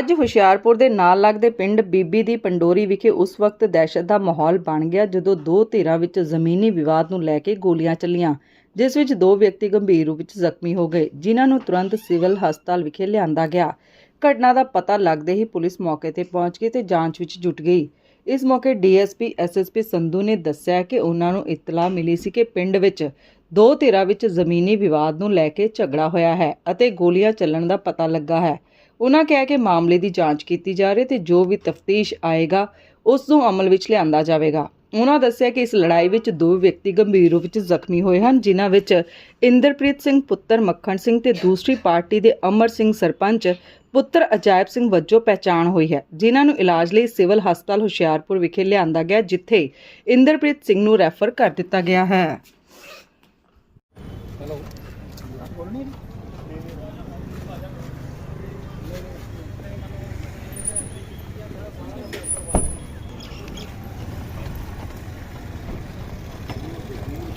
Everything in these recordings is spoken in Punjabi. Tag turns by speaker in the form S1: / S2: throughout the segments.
S1: ਅੱਜ ਹੁਸ਼ਿਆਰਪੁਰ ਦੇ ਨਾਲ ਲੱਗਦੇ ਪਿੰਡ ਬੀਬੀ ਦੀ ਪੰਡੋਰੀ ਵਿਖੇ ਉਸ ਵਕਤ ਦਹਿਸ਼ਤ ਦਾ ਮਾਹੌਲ ਬਣ ਗਿਆ ਜਦੋਂ ਦੋ ਧਿਰਾਂ ਵਿੱਚ ਜ਼ਮੀਨੀ ਵਿਵਾਦ ਨੂੰ ਲੈ ਕੇ ਗੋਲੀਆਂ ਚੱਲੀਆਂ, ਜਿਸ ਵਿੱਚ ਦੋ ਵਿਅਕਤੀ ਗੰਭੀਰ ਰੂਪ ਵਿੱਚ ਜ਼ਖਮੀ ਹੋ ਗਏ, ਜਿਨ੍ਹਾਂ ਨੂੰ ਤੁਰੰਤ ਸਿਵਲ ਹਸਪਤਾਲ ਵਿਖੇ ਲਿਆਂਦਾ ਗਿਆ। ਘਟਨਾ ਦਾ ਪਤਾ ਲੱਗਦੇ ਹੀ ਪੁਲਿਸ ਮੌਕੇ ਤੇ ਪਹੁੰਚ ਗਈ ਤੇ ਜਾਂਚ ਵਿੱਚ ਜੁਟ ਗਈ। ਇਸ ਮੌਕੇ ਡੀਐਸਪੀ, ਐਸਐਸਪੀ ਸੰਧੂ ਨੇ ਦੱਸਿਆ ਕਿ ਉਹਨਾਂ ਨੂੰ ਇਤਲਾਹ ਮਿਲੀ ਸੀ ਕਿ ਪਿੰਡ ਵਿੱਚ ਦੋ ਧਿਰਾਂ ਵਿੱਚ ਜ਼ਮੀਨੀ ਵਿਵਾਦ ਨੂੰ ਲੈ ਕੇ ਝਗੜਾ ਹੋਇਆ ਹੈ ਅਤੇ ਗੋਲੀਆਂ ਚੱਲਣ ਦਾ ਪਤਾ ਲੱਗਾ ਹੈ। ਉਹਨਾਂ ਕਿਹਾ ਕਿ ਮਾਮਲੇ ਦੀ ਜਾਂਚ ਕੀਤੀ ਜਾ ਰਹੀ ਤੇ ਜੋ ਵੀ ਤਫਤੀਸ਼ ਆਏਗਾ, ਉਸ ਨੂੰ ਅਮਲ ਵਿੱਚ ਲਿਆਂਦਾ ਜਾਵੇਗਾ। ਉਹਨਾਂ ਦੱਸਿਆ ਕਿ ਇਸ ਲੜਾਈ ਵਿੱਚ ਦੋ ਵਿਅਕਤੀ ਗੰਭੀਰ ਰੂਪ ਵਿੱਚ ਜ਼ਖਮੀ ਹੋਏ ਹਨ, ਜਿਨ੍ਹਾਂ ਵਿੱਚ ਇੰਦਰਪ੍ਰੀਤ ਸਿੰਘ, ਪੁੱਤਰ ਮੱਖਣ ਸਿੰਘ ਤੇ ਦੂਸਰੀ ਪਾਰਟੀ ਦੇ ਅਮਰ ਸਿੰਘ ਸਰਪੰਚ, ਪੁੱਤਰ ਅਜਾਇਬ ਸਿੰਘ ਵਜੋਂ ਪਹਿਚਾਣ ਹੋਈ ਹੈ, ਜਿਨ੍ਹਾਂ ਨੂੰ ਇਲਾਜ ਲਈ ਸਿਵਲ ਹਸਪਤਾਲ ਹੁਸ਼ਿਆਰਪੁਰ ਵਿਖੇ ਲਿਆਂਦਾ ਗਿਆ, ਜਿੱਥੇ ਇੰਦਰਪ੍ਰੀਤ ਸਿੰਘ ਨੂੰ ਰੈਫਰ ਕਰ ਦਿੱਤਾ ਗਿਆ ਹੈ।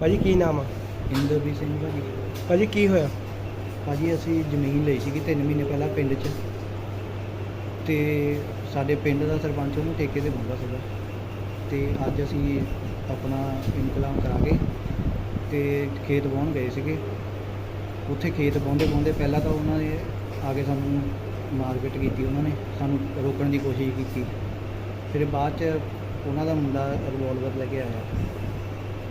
S2: ਭਾਜੀ ਕੀ ਨਾਮ ਆ?
S3: ਇੰਦਰਵੀਰ ਸਿੰਘ ਭਾਜੀ।
S2: ਭਾਜੀ ਕੀ ਹੋਇਆ?
S3: ਭਾਜੀ ਅਸੀਂ ਜ਼ਮੀਨ ਲਈ ਸੀਗੀ 3 ਮਹੀਨੇ ਪਹਿਲਾਂ ਪਿੰਡ 'ਚ। ਤੇ ਸਾਡੇ ਪਿੰਡ ਦਾ ਸਰਪੰਚ ਉਹਨੂੰ ਠੇਕੇ ਤੇ ਬੰਦਾ ਸੀਗਾ। ਤੇ ਅੱਜ ਅਸੀਂ ਆਪਣਾ ਇਨਕਲਾਮ ਕਰਾ ਕੇ ਤੇ ਖੇਤ ਵਾਹੁਣ ਗਏ ਸੀਗੇ। ਉੱਥੇ ਖੇਤ ਵਾਹੁੰਦੇ ਵਾਹੁੰਦੇ ਪਹਿਲਾਂ ਤਾਂ ਉਹਨਾਂ ਨੇ ਆ ਕੇ ਸਾਨੂੰ ਮਾਰਕੀਟ ਕੀਤੀ ਉਹਨਾਂ ਨੇ ਸਾਨੂੰ ਰੋਕਣ ਦੀ ਕੋਸ਼ਿਸ਼ ਕੀਤੀ। ਫਿਰ ਬਾਅਦ 'ਚ ਉਹਨਾਂ ਦਾ ਮੁੰਡਾ ਰਿਵੋਲਵਰ ਲੈ ਕੇ ਆਇਆ।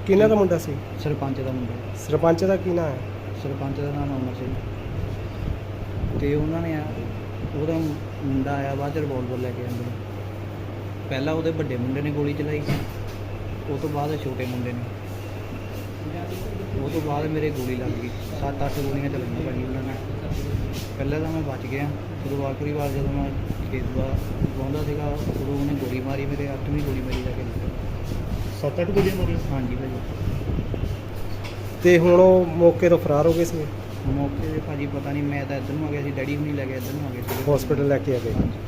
S2: ਕਿਹਨਾਂ ਦਾ ਮੁੰਡਾ ਸੀ?
S3: ਸਰਪੰਚ ਦਾ ਮੁੰਡਾ।
S2: ਸਰਪੰਚ ਦਾ ਕੀ ਨਾਮ ਹੈ?
S3: ਸਰਪੰਚ ਦਾ ਨਾਮ ਅਮਰ ਸਿੰਘ। ਤੇ ਉਹਨਾਂ ਨੇ ਆ- ਉਹਦਾ ਮੁੰਡਾ ਆਇਆ ਬਾਅਦ ਚ ਰਿਵੋਲਵਰ ਲੈ ਕੇ ਅੰਦਰ ਪਹਿਲਾਂ ਉਹਦੇ ਵੱਡੇ ਮੁੰਡੇ ਨੇ ਗੋਲੀ ਚਲਾਈ ਉਹ ਤੋਂ ਬਾਅਦ ਛੋਟੇ ਮੁੰਡੇ ਨੇ। ਉਹ ਤੋਂ ਬਾਅਦ ਮੇਰੇ ਗੋਲੀ ਲੱਗ ਗਈ। ਸੱਤ ਅੱਠ ਗੋਲੀਆਂ ਚੱਲੀਆਂ ਭਾਜੀ ਉਹਨਾਂ ਨੇ। ਪਹਿਲਾਂ ਤਾਂ ਮੈਂ ਬਚ ਗਿਆ। ਜਦੋਂ ਆਖਰੀ ਵਾਰ ਜਦੋਂ ਮੈਂ ਖੇਤ ਵਾ ਵਾਹੁੰਦਾ ਸੀਗਾ ਉਦੋਂ ਉਹਨੇ ਗੋਲੀ ਮਾਰੀ ਮੇਰੇ ਅੱਠਵੀਂ ਗੋਲੀ ਮੇਰੀ ਜਾ ਕੇ ਲੱਗੀ।
S4: ਸੱਤ ਅੱਠ ਗੋਲੀਆਂ ਮਾਰੀਆਂ
S3: ਹਾਂਜੀ ਭਾਜੀ।
S2: ਤੇ ਹੁਣ ਉਹ ਮੌਕੇ ਤੋਂ ਫਰਾਰ ਹੋ ਗਏ ਸੀ
S3: ਮੌਕੇ ਤੇ ਭਾਜੀ ਪਤਾ ਨਹੀਂ ਮੈਂ ਤਾਂ ਇੱਧਰ ਨੂੰ ਆ ਗਿਆ ਸੀ ਡੈਡੀ ਹੁਣੀ ਲੈ ਕੇ ਇੱਧਰ ਨੂੰ ਆ ਗਏ ਸੀ
S2: ਹਸਪੀਟਲ ਲੈ ਕੇ ਆ ਗਏ।
S3: ਹਾਂਜੀ।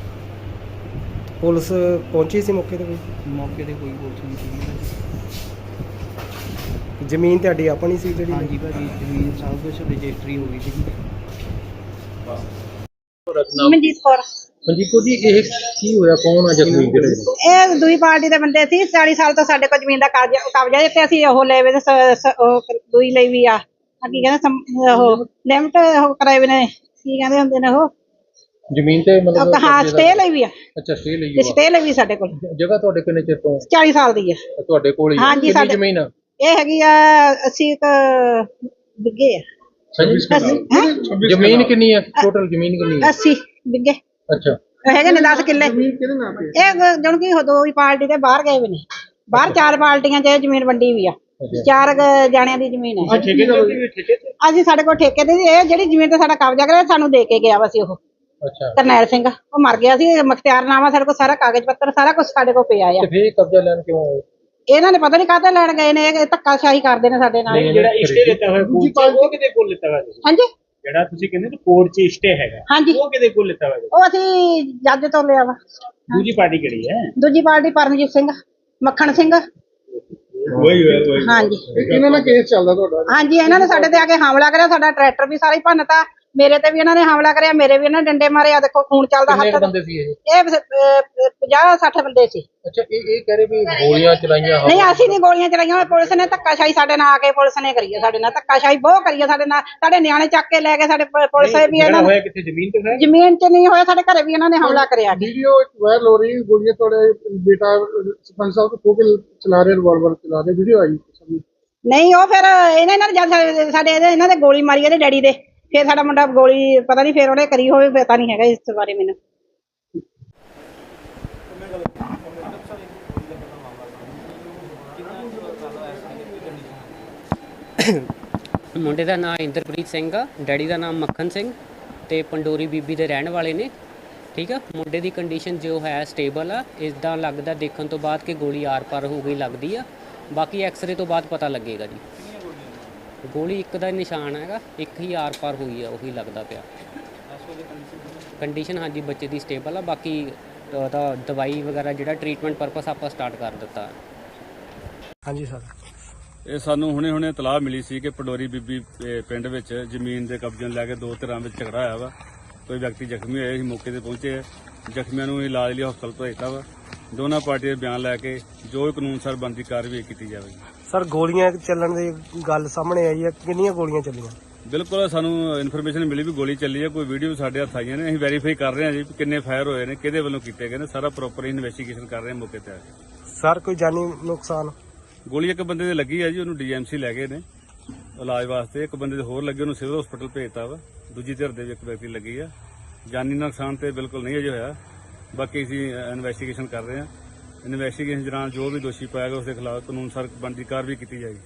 S2: ਪੁਲਿਸ ਪਹੁੰਚੀ ਸੀ ਮੌਕੇ ਤੇ ਕੋਈ?
S3: ਮੌਕੇ ਤੇ ਕੋਈ ਪੁਲਿਸ ਨਹੀਂ ਸੀਗੀ ਭਾਜੀ।
S2: ਜ਼ਮੀਨ ਤੁਹਾਡੀ ਆਪਣੀ ਸੀ ਜਿਹੜੀ?
S3: ਹਾਂਜੀ ਭਾਜੀ ਜ਼ਮੀਨ ਸਭ ਕੁਝ ਰਜਿਸਟਰੀ ਹੋ ਗਈ ਸੀ
S5: ਮਨਜੀਤ ਕੌਰ।
S4: ਮਨਜੀਤ ਜੀ ਇਹ ਕੀ ਹੋਇਆ? ਕੌਣ ਆ ਜ਼ਖਮੀ? ਜਿਹੜੇ
S5: ਇਹ ਦੂਈ ਪਾਰਟੀ ਦੇ ਬੰਦੇ ਸੀ 40 ਸਾਲ ਤੋਂ ਸਾਡੇ ਕੋਲ ਜ਼ਮੀਨ ਦਾ ਕਬਜ਼ਾ ਕਬਜ਼ਾ ਹੈ ਤੇ ਅਸੀਂ ਉਹ ਲੈ ਵੇ ਤੇ ਸ- ਸ- ਉਹ ਦੂਈ ਲਈ ਵੀ ਆ। ਆ ਕੀ ਕਹਿੰਦੇ ਸਮ- ਉਹ ਲਿਮਟ ਉਹ ਕਰਾਏ ਵੇ ਨੇ ਕੀ ਕਹਿੰਦੇ ਹੁੰਦੇ ਨੇ ਉਹ?
S4: ਜ਼ਮੀਨ ਤੇ
S5: ਉਹ ਹਾਂ ਸਟੇ ਲਈ ਵੀ ਆ।
S4: ਅੱਛਾ ਸਟੇ ਲਈ
S5: ਤੇ ਸਟੇ ਲਈ ਵੀ ਸਾਡੇ ਕੋਲ।
S4: ਜਗ੍ਹਾ ਤੁਹਾਡੇ ਕਿੰਨੇ ਚਿਰ ਤੋਂ?
S5: 40 ਸਾਲ ਦੀ ਆ।
S4: ਤੁਹਾਡੇ ਕੋਲ ਹੀ ਆ?
S5: ਹਾਂਜੀ,
S4: ਕਿੰਨੀ
S5: ਸਾਡੇ-
S4: ਜ਼ਮੀਨ ਆ?
S5: ਇਹ ਹੈਗੀ ਆ ਅਸੀਂ ਇੱਕ ਬਿੱਗੇ ਆ। ਅਸੀਂ ਹੈਂ?
S4: ਜ਼ਮੀਨ ਕਿੰਨੀ ਆ? ਟੋਟਲ ਜ਼ਮੀਨ ਕਿੰਨੀ ਆ?
S5: 80 ਬਿੱਗੇ
S4: ਅੱਛਾ।
S5: ਹੈਗੇ ਨੇ 10 ਕਿੱਲੇ। ਇਹ ਜਣ ਕੀ ਦੋ ਹੀ ਪਾਰਟੀ ਦੇ ਬਾਹਰ ਗਏ ਵੀ ਨੇ। ਬਾਹਰ ਚਾਰ ਪਾਰਟੀਆਂ 'ਚ ਇਹ ਜ਼ਮੀਨ ਵੰਡੀ ਵੀ ਆ। ਚਾਰ ਕੁ ਜਾਣਿਆਂ ਦੀ ਜ਼ਮੀਨ ਹੈ।
S4: ਠੇਕੇ ਤੇ
S5: ਅਸੀਂ ਸਾਡੇ ਕੋਲ ਠੇਕੇ ਤੇ ਸੀ। ਇਹ ਜਿਹੜੀ ਜ਼ਮੀਨ ਤੇ ਸਾਡਾ ਕਬਜ਼ਾ ਕਰਿਆ ਸਾਨੂੰ ਦੇ ਕੇ ਗਿਆ ਵਾ ਸੀ ਉਹ।
S4: ਅੱਛਾ।
S5: ਕਰਨੈਲ ਸਿੰਘ ਉਹ ਮਰ ਗਿਆ ਸੀ। ਮਖਤਿਆਰਨਾਮਾ ਸਾਡੇ ਕੋਲ ਸਾਰਾ ਕਾਗਜ਼ ਪੱਤਰ ਸਾਰਾ ਕੁਝ ਸਾਡੇ ਕੋਲ ਪਿਆ ਆ।
S4: ਤੇ ਫੇਰ ਕਬਜ਼ਾ ਲੈਣ ਕਿਉਂ ਆਏ?
S5: ਇਹਨਾਂ ਨੇ ਪਤਾ ਨਹੀਂ ਕਾਹਤੇ ਲੈਣ ਗਏ ਨੇ ਇਹ ਧੱਕਾਸ਼ਾਹੀ ਕਰਦੇ ਨੇ ਸਾਡੇ ਨਾਲ।
S4: ਜਿਹੜਾ ਇਸ਼ਟੇ ਦਿੱਤਾ ਹੋਇਆ ਚ ਉਹ ਕਿਤੇ ਕੋਲ ਲਿੱਤਾ ਹੋਇਆ
S5: ਹਾਂਜੀ?
S4: ਜਿਹੜਾ ਤੁਸੀਂ ਕਹਿੰਦੇ ਨਾ ਕੋਰਟ ਚ ਇਸ਼ਟੇ ਹੈਗਾ।
S5: ਹਾਂਜੀ।
S4: ਉਹ ਕਿਤੇ ਕੋਲ ਲਿੱਤਾ ਹੋਇਆ?
S5: ਉਹ ਅਸੀਂ ਜੱਜ ਤੋਂ ਲਿਆ ਵਾ।
S4: ਦੂਜੀ ਪਾਰਟੀ ਕਿਹੜੀ ਹੈ?
S5: ਦੂਜੀ ਪਾਰਟੀ ਪਰਮਜੀਤ ਸਿੰਘ ਮੱਖਣ ਸਿੰਘ।
S4: ਵਹੀ ਵਹੀ
S5: ਹਾਂਜੀ।
S4: ਇਹਨਾਂ ਨਾਲ ਕੇਸ ਚੱਲਦਾ ਤੁਹਾਡਾ?
S5: ਹਾਂਜੀ ਇਹਨਾਂ ਨੇ ਸਾਡੇ ਤੇ ਆ ਕੇ ਹਮਲਾ ਕਰਿਆ ਸਾਡਾ ਟਰੈਕਟਰ ਵੀ ਸਾਰਾ ਹੀ ਭੰਨਤਾ। ਮੇਰੇ ਤੇ ਵੀ ਇਹਨਾਂ ਨੇ ਹਮਲਾ ਕਰਿਆ ਮੇਰੇ ਵੀ ਇਹਨਾਂ ਨੇ ਡੰਡੇ ਮਾਰੇ। ਆ ਦੇਖੋ ਖੂਨ ਚੱਲਦਾ
S4: ਕਿੰਨੇ ਕੁ
S5: ਹੱਥ
S4: ਬੰਦੇ ਸੀ ਇਹ?
S5: ਇਹ 50 60 ਬੰਦੇ ਸੀ।
S4: ਅੱਛਾ ਇਹ ਇਹ ਕਹਿ ਰਹੇ ਵੀ ਗੋਲੀਆਂ ਚਲਾਈਆਂ
S5: ਨਹੀਂ ਅਸੀਂ ਨਹੀਂ ਗੋਲੀਆਂ ਚਲਾਈਆਂ ਹੋਈਆਂ, ਪੁਲਿਸ ਨੇ ਧੱਕਾਸ਼ਾਹੀ ਸਾਡੇ ਨਾਲ ਆ ਕੇ ਪੁਲਿਸ ਨੇ ਕਰੀ ਹੈ ਸਾਡੇ ਨਾਲ ਧੱਕਾਸ਼ਾਹੀ ਬਹੁਤ ਕਰੀ ਹੈ ਸਾਡੇ ਨਾਲ। ਸਾਡੇ ਨਿਆਣੇ ਚੱਕ ਕੇ ਲੈ ਗਏ ਸਾਡੇ ਪ- ਪੁਲਿਸ ਵੀ ਇਹਨਾਂ ਨੇ
S4: ਹੋਇਆ ਕਿੱਥੇ? ਜ਼ਮੀਨ ਤੇ ਹੈ
S5: ਜ਼ਮੀਨ 'ਚ ਨਹੀਂ ਹੋਇਆ ਸਾਡੇ ਘਰੇ ਵੀ ਇਹਨਾਂ ਨੇ ਹਮਲਾ ਕਰਿਆ
S6: ਵੀਡੀਓ ਵਾਇਰਲ ਹੋ ਰਹੀ ਹੈ ਗੋਲੀਆਂ ਤੁਹਾਡੇ ਬੇਟਾ ਸਰਪੰਚ ਸਾਹਿਬ ਤੋਂ ਕੇ ਚਲਾ ਰਹੇ ਰਿਵਾਲਵਰ ਚਲਾ ਰਹੇ? ਵੀਡੀਓ ਆਈ।
S5: ਨਹੀਂ ਉਹ ਫਿਰ ਇਹਨਾਂ ਨੇ ਜਦ ਸਾਡੇ- ਸਾਡੇ ਇਹਦੇ ਇਹਨਾਂ ਦੇ ਗੋਲੀ ਮਾਰੀ ਇਹਦੇ ਡੈਡੀ ਦੇ। ਫਿਰ ਸਾਡਾ ਮੁੰਡਾ ਗੋਲੀ, ਪਤਾ ਨਹੀਂ ਫਿਰ ਉਹਨੇ ਕਰੀ ਹੋਵੇ, ਪਤਾ ਨਹੀਂ ਹੈਗਾ ਇਸ ਬਾਰੇ ਮੈਨੂੰ।
S7: ਮੁੰਡੇ ਦਾ ਨਾਮ ਇੰਦਰਪ੍ਰੀਤ ਸਿੰਘ ਆ, ਡੈਡੀ ਦਾ ਨਾਮ ਮੱਖਣ ਸਿੰਘ ਤੇ ਪੰਡੋਰੀ ਬੀਬੀ ਦੇ ਰਹਿਣ ਵਾਲੇ ਨੇ, ਠੀਕ ਆ? ਮੁੰਡੇ ਦੀ ਕੰਡੀਸ਼ਨ ਜੋ ਹੈ ਸਟੇਬਲ ਆ ਇਸਦਾ ਲੱਗਦਾ ਦੇਖਣ ਤੋਂ ਬਾਅਦ ਕਿ ਗੋਲੀ ਆਰ-ਪਾਰ ਹੋ ਗਈ, ਲੱਗਦੀ ਆ। ਬਾਕੀ ਐਕਸ-ਰੇ ਤੋਂ ਬਾਅਦ ਪਤਾ ਲੱਗੇਗਾ ਜੀ। ਗੋਲੀ ਇੱਕ ਦਾ ਨਿਸ਼ਾਨ ਹੈਗਾ ਇੱਕ ਹੀ ਆਰ-ਪਾਰ ਹੋਈ ਆ ਉਹੀ ਲੱਗਦਾ ਪਿਆ। ਕੰਡੀਸ਼ਨ ਹਾਂਜੀ ਬੱਚੇ ਦੀ ਸਟੇਬਲ ਆ ਬਾਕੀ ਉਹਦਾ ਦਵਾਈ ਵਗੈਰਾ ਜਿਹੜਾ ਟ੍ਰੀਟਮੈਂਟ ਪਰਪਸ ਆਪਾਂ ਸਟਾਰਟ ਕਰ ਦਿੱਤਾ।
S6: ਹਾਂਜੀ ਸਰ।
S8: ਇਹ ਸਾਨੂੰ ਹੁਣੇ ਹੁਣੇ ਇਤਲਾਹ ਮਿਲੀ ਸੀ ਕਿ ਪਡੋਰੀ ਬੀਬੀ ਅਹ, ਪਿੰਡ ਵਿੱਚ ਜ਼ਮੀਨ ਦੇ ਕਬਜ਼ੇ ਨੂੰ ਲੈ ਕੇ ਦੋ ਧਿਰਾਂ ਵਿੱਚ ਝਗੜਾ ਹੋਇਆ ਵਾ। ਕੋਈ ਵਿਅਕਤੀ ਜ਼ਖਮੀ ਹੋਇਆ ਸੀ ਮੌਕੇ ਤੇ ਪਹੁੰਚੇ। ਆ। ਜ਼ਖਮੀਆਂ ਨੂੰ ਇਲਾਜ ਲਈ ਹਸਪਤਾਲ ਭੇਜਤਾ ਵਾ। ਦੋਨਾਂ ਪਾਰਟੀਆਂ ਦੇ ਬਿਆਨ ਲੈ ਕੇ ਜੋ ਵੀ ਕਾਨੂੰਨ ਸਰ ਬਣਦੀ ਕਾਰਵਾਈ ਕੀਤੀ ਜਾਵੇਗੀ
S6: ਸਰ ਗੋਲੀਆਂ ਚੱਲਣ ਦੀ ਗੱਲ ਸਾਹਮਣੇ ਆਈ ਹੈ। ਕਿੰਨੀਆਂ ਗੋਲੀਆਂ ਚੱਲੀਆਂ?
S8: ਬਿਲਕੁਲ ਸਾਨੂੰ ਇਨਫੋਰਮੇਸ਼ਨ ਮਿਲੀ ਵੀ ਗੋਲੀ ਚੱਲੀ ਹੈ। ਕੋਈ ਵੀਡੀਓ ਸਾਡੇ ਹੱਥ ਆਈਆਂ ਨੇ। ਅਸੀਂ ਵੈਰੀਫਾਈ ਕਰ ਰਹੇ ਹਾਂ ਜੀ ਕਿੰਨੇ ਫਾਇਰ ਹੋਏ ਨੇ ਕਿਹਦੇ ਵੱਲੋਂ ਕੀਤੇ ਗਏ ਨੇ। ਸਾਰਾ ਪ੍ਰੋਪਰ ਇਨਵੈਸਟੀਗੇਸ਼ਨ ਕਰ ਰਹੇ ਹਾਂ ਮੌਕੇ ਤੇ ਆ ਕੇ।
S6: ਸਰ ਕੋਈ ਜਾਨੀ ਨੁਕਸਾਨ?
S8: ਗੋਲੀ ਇੱਕ ਬੰਦੇ ਦੇ ਲੱਗੀ ਹੈ ਜੀ ਉਹਨੂੰ ਡੀਐਮਸੀ ਲੈ ਗਏ ਨੇ। ਇਲਾਜ ਵਾਸਤੇ ਇੱਕ ਬੰਦੇ ਦੇ ਹੋਰ ਲੱਗੇ ਉਹਨੂੰ ਸਿਵਲ ਹਸਪੀਟਲ ਭੇਜਤਾ ਵਾ। ਦੂਜੀ ਧਿਰ ਦੇ ਵੀ ਇੱਕ ਵਿਅਕਤੀ ਲੱਗੀ ਆ। ਜਾਨੀ ਨੁਕਸਾਨ ਤੇ ਬਿਲਕੁਲ ਨਹੀਂ ਅਜੇ ਹੋਇਆ। ਬਾਕੀ ਅਸੀਂ ਇਨਵੈਸਟੀਗੇਸ਼ਨ ਕਰ ਰਹੇ ਹਾਂ। ਇਨਵੈਸਟੀਗੇਸ਼ਨ ਦੌਰਾਨ ਜੋ ਵੀ ਦੋਸ਼ੀ ਪਾਇਆ ਗਿਆ ਉਸ ਦੇ ਖਿਲਾਫ ਕਾਨੂੰਨ ਸਰ ਬਣਦੀ ਕਾਰਵਾਈ ਕੀਤੀ ਜਾਏਗੀ।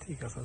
S6: ਠੀਕ ਹੈ ਸਰ